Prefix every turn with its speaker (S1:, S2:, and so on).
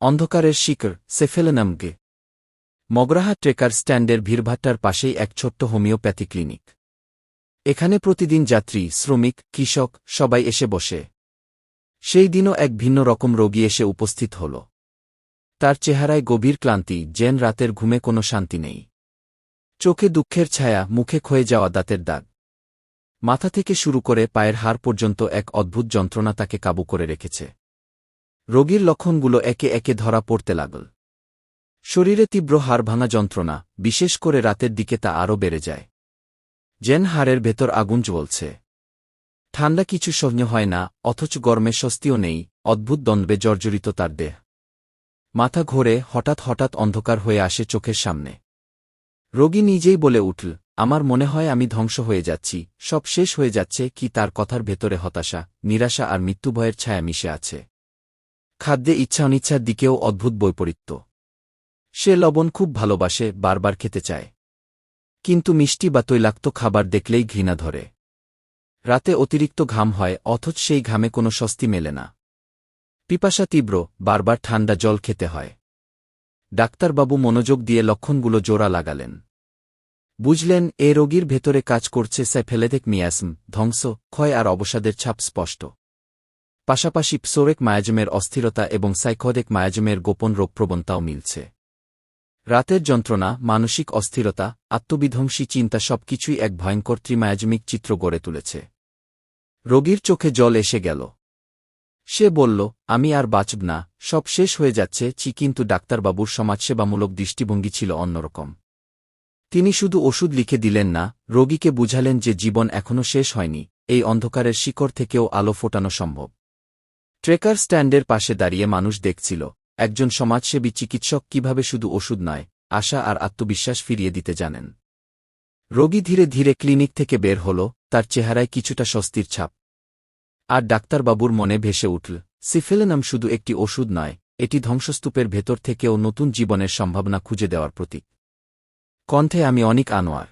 S1: অন্ধকারের শিকর সেফেলেনামগে মগরাহা ট্রেকার স্ট্যান্ডের ভিড়ভাট্টার পাশেই এক ছোট্ট হোমিওপ্যাথি ক্লিনিক। এখানে প্রতিদিন যাত্রী, শ্রমিক, কৃষক সবাই এসে বসে। সেই দিনও এক ভিন্ন রকম রোগী এসে উপস্থিত হল। তার চেহারায় গভীর ক্লান্তি জেন রাতের ঘুমে কোনো শান্তি নেই। চোখে দুঃখের ছায়া, মুখে ক্ষয়ে যাওয়া দাঁতের দাগ। মাথা থেকে শুরু করে পায়ের হাড় পর্যন্ত এক অদ্ভুত যন্ত্রণা তাকে কাবু করে রেখেছে। রোগীর লক্ষণগুলো একে একে ধরা পড়তে লাগল। শরীরে তীব্র হাড় ভাঙা যন্ত্রণা, বিশেষ করে রাতের দিকে তা আরও বেড়ে যায়। জেন হাড়ের ভেতর আগুন জ্বলছে। ঠান্ডা কিছু সহ্য হয় না, অথচ গরমে স্বস্তিও নেই, অদ্ভুত দ্বন্দ্বে জর্জরিত তার দেহ। মাথা ঘোরে, হঠাৎ হঠাৎ অন্ধকার হয়ে আসে চোখের সামনে। রোগী নিজেই বলে উঠল, আমার মনে হয় আমি ধ্বংস হয়ে যাচ্ছি, সব শেষ হয়ে যাচ্ছে কি তার কথার ভেতরে হতাশা, নিরাশা আর মৃত্যুভয়ের ছায়া মিশে আছে। খাদ্যে ইচ্ছা অনিচ্ছার দিকেও অদ্ভুত বৈপরীত্য। সে লবণ খুব ভালোবাসে, বারবার খেতে চায়। কিন্তু মিষ্টি বা তৈলাক্ত খাবার দেখলেই ঘৃণা ধরে। রাতে অতিরিক্ত ঘাম হয়, অথচ সেই ঘামে কোনো স্বস্তি মেলে না। পিপাসা তীব্র, বারবার ঠান্ডা জল খেতে হয়। ডাক্তারবাবু মনোযোগ দিয়ে লক্ষণগুলো জোড়া লাগালেন। বুঝলেন, এ রোগীর ভেতরে কাজ করছে স্যাফেলেদেক মিয়াসম, ধ্বংস, ক্ষয় আর অবসাদের ছাপ স্পষ্ট। পাশাপাশি পসোরেক মায়াজমের অস্থিরতা এবং সাইকোডেক মায়াজমের গোপন রোগপ্রবণতাও মিলছে। রাতের যন্ত্রণা, মানসিক অস্থিরতা, আত্মবিধ্বংসী চিন্তা সবকিছুই এক ভয়ঙ্কর ত্রিমায়াজমিক চিত্র গড়ে তুলেছে। রোগীর চোখে জল এসে গেল। সে বলল, আমি আর বাঁচব না, সব শেষ হয়ে যাচ্ছে, চি কিন্তু ডাক্তারবাবুর সমাজসেবামূলক দৃষ্টিভঙ্গি ছিল অন্যরকম। তিনি শুধু ওষুধ লিখে দিলেন না, রোগীকে বুঝালেন যে জীবন এখনও শেষ হয়নি, এই অন্ধকারের শিকড় থেকেও আলো ফোটানো সম্ভব। ট্রেকার স্ট্যান্ডের পাশে দাঁড়িয়ে মানুষ দেখছিল, একজন সমাজসেবী চিকিৎসক কীভাবে শুধু ওষুধ নয়, আশা আর আত্মবিশ্বাস ফিরিয়ে দিতে জানেন। রোগী ধীরে ধীরে ক্লিনিক থেকে বের হল, তার চেহারায় কিছুটা স্বস্তির ছাপ। আর ডাক্তারবাবুর মনে ভেসে উঠল, সিফেলেনাম শুধু একটি ওষুধ নয়, এটি ধ্বংসস্তূপের ভেতর থেকেও নতুন জীবনের সম্ভাবনা খুঁজে দেওয়ার প্রতীক। কণ্ঠে আমি অনেক আনোয়ার।